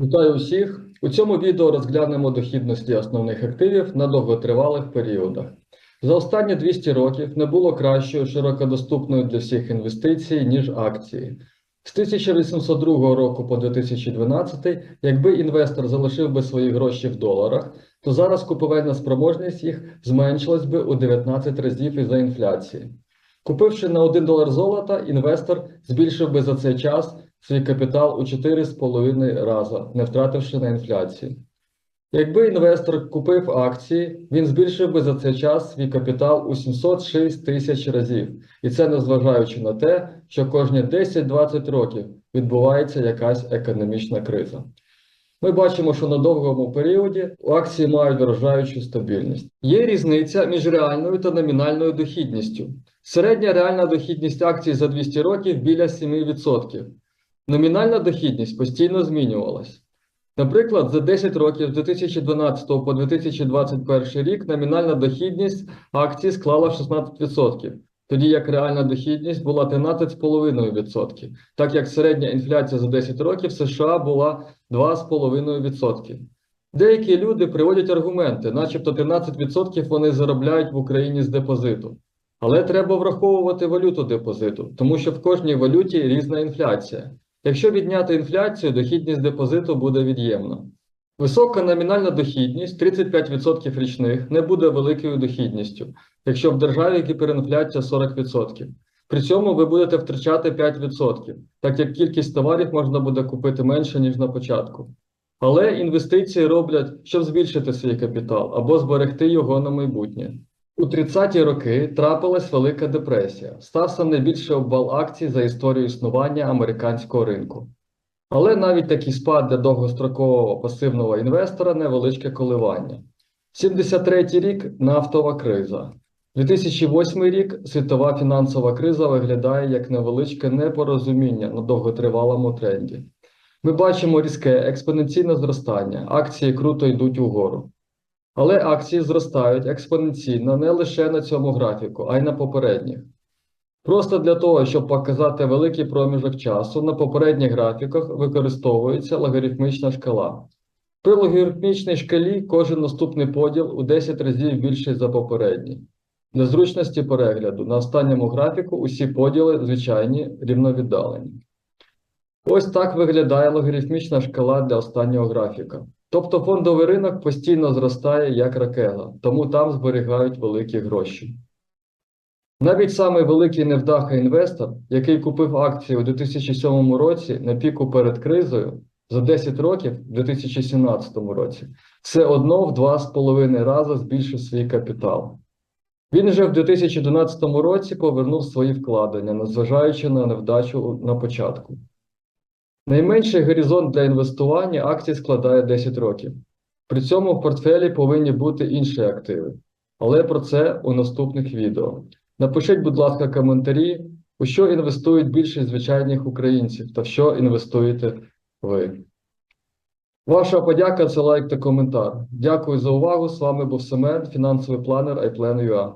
Вітаю усіх! У цьому відео розглянемо дохідності основних активів на довготривалих періодах. За останні 200 років не було кращої широкодоступної для всіх інвестицій, ніж акції. З 1802 року по 2012, якби інвестор залишив би свої гроші в доларах, то зараз купівельна спроможність їх зменшилась би у 19 разів із-за інфляції. Купивши на 1 долар золота, інвестор збільшив би за цей час свій капітал у 4,5 рази, не втративши на інфляції. Якби інвестор купив акції, він збільшив би за цей час свій капітал у 706 тисяч разів. І це незважаючи на те, що кожні 10-20 років відбувається якась економічна криза. Ми бачимо, що на довгому періоді акції мають вражаючу стабільність. Є різниця між реальною та номінальною дохідністю. Середня реальна дохідність акцій за 200 років біля 7%. Номінальна дохідність постійно змінювалась. Наприклад, за 10 років з 2012 по 2021 рік номінальна дохідність акцій склала 16%, тоді як реальна дохідність була 13,5%, так як середня інфляція за 10 років США була 2,5%. Деякі люди приводять аргументи, начебто 13% вони заробляють в Україні з депозиту. Але треба враховувати валюту депозиту, тому що в кожній валюті різна інфляція. Якщо відняти інфляцію, дохідність депозиту буде від'ємна. Висока номінальна дохідність 35% річних не буде великою дохідністю, якщо в державі гіперінфляція 40%. При цьому ви будете втрачати 5%, так як кількість товарів можна буде купити менше, ніж на початку. Але інвестиції роблять, щоб збільшити свій капітал або зберегти його на майбутнє. У 30-ті роки трапилась Велика депресія, стався найбільший обвал акцій за історію існування американського ринку. Але навіть такий спад для довгострокового пасивного інвестора невеличке коливання. 73-й рік нафтова криза. 2008 рік світова фінансова криза виглядає як невеличке непорозуміння на довготривалому тренді. Ми бачимо різке експоненційне зростання, акції круто йдуть угору. Але акції зростають експоненційно не лише на цьому графіку, а й на попередніх. Просто для того, щоб показати великий проміжок часу, на попередніх графіках використовується логарифмічна шкала. При логарифмічній шкалі кожен наступний поділ у 10 разів більший за попередній. Для зручності перегляду на останньому графіку усі поділи звичайні рівновіддалені. Ось так виглядає логарифмічна шкала для останнього графіка. Тобто фондовий ринок постійно зростає як ракета, тому там зберігають великі гроші. Навіть самий великий невдаха інвестор, який купив акції у 2007 році на піку перед кризою, за 10 років у 2017 році, все одно в 2,5 рази збільшив свій капітал. Він же в 2012 році повернув свої вкладення, незважаючи на невдачу на початку. Найменший горизонт для інвестування акцій складає 10 років. При цьому в портфелі повинні бути інші активи. Але про це у наступних відео. Напишіть, будь ласка, коментарі, у що інвестують більшість звичайних українців та в що інвестуєте ви. Ваша подяка це лайк та коментар. Дякую за увагу. З вами був Семен, фінансовий планер iPlan.ua.